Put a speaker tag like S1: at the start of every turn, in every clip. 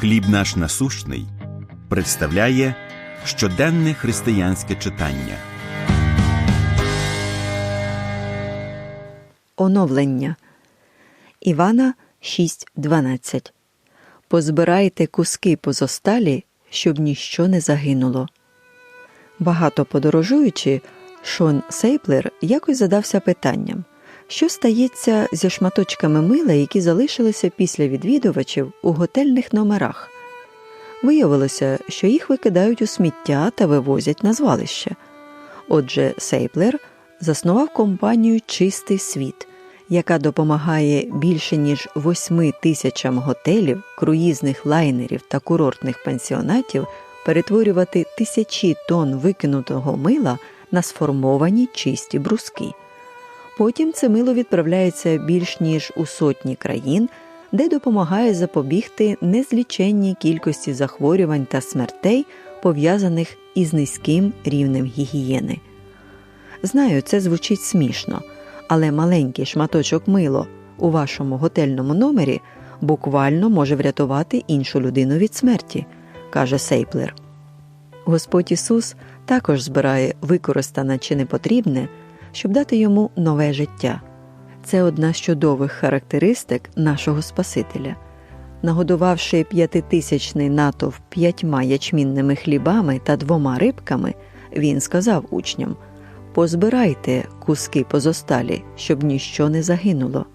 S1: Хліб наш насущний представляє щоденне християнське читання.
S2: Оновлення Івана 6.12 Позбирайте куски позосталі, щоб ніщо не загинуло. Багато подорожуючи, Шон Сейплер якось задався питанням, що стається зі шматочками мила, які залишилися після відвідувачів у готельних номерах. Виявилося, що їх викидають у сміття та вивозять на звалище. Отже, Сейплер заснував компанію Чистий світ, яка допомагає більше ніж восьми тисячам готелів, круїзних лайнерів та курортних пансіонатів перетворювати тисячі тонн викинутого мила на сформовані чисті бруски. Потім це мило відправляється більш ніж у сотні країн, де допомагає запобігти незліченній кількості захворювань та смертей, пов'язаних із низьким рівнем гігієни. Знаю, це звучить смішно, але маленький шматочок мило у вашому готельному номері буквально може врятувати іншу людину від смерті, каже Сейплер. Господь Ісус також збирає використане чи непотрібне, щоб дати йому нове життя. Це одна з чудових характеристик нашого Спасителя. Нагодувавши п'ятитисячний натовп п'ятьма ячмінними хлібами та двома рибками, він сказав учням Позбирайте куски позосталі, щоб ніщо не загинуло.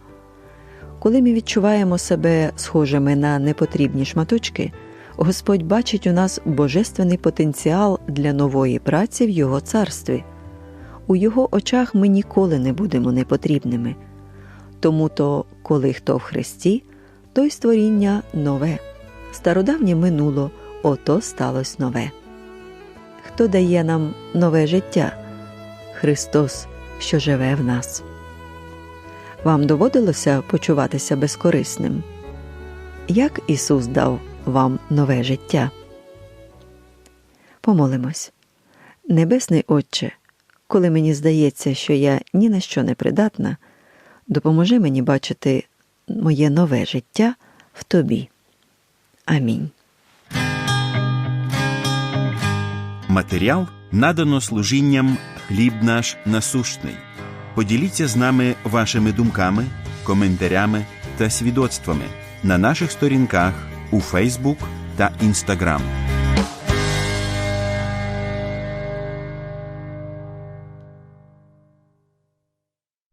S2: Коли ми відчуваємо себе схожими на непотрібні шматочки, Господь бачить у нас божественний потенціал для нової праці в Його царстві. У Його очах ми ніколи не будемо непотрібними. Тому то, коли хто в Христі, той створіння нове, стародавнє минуло, ото сталося нове. Хто дає нам нове життя? Христос, що живе в нас. Вам доводилося почуватися безкорисним? Як Ісус дав вам нове життя? Помолимось. Небесний Отче, коли мені здається, що я ні на що не придатна, допоможи мені бачити моє нове життя в Тобі. Амінь.
S1: Матеріал надано служінням Хліб наш насущний. Поділіться з нами вашими думками, коментарями та свідоцтвами на наших сторінках у Фейсбук та Інстаграм.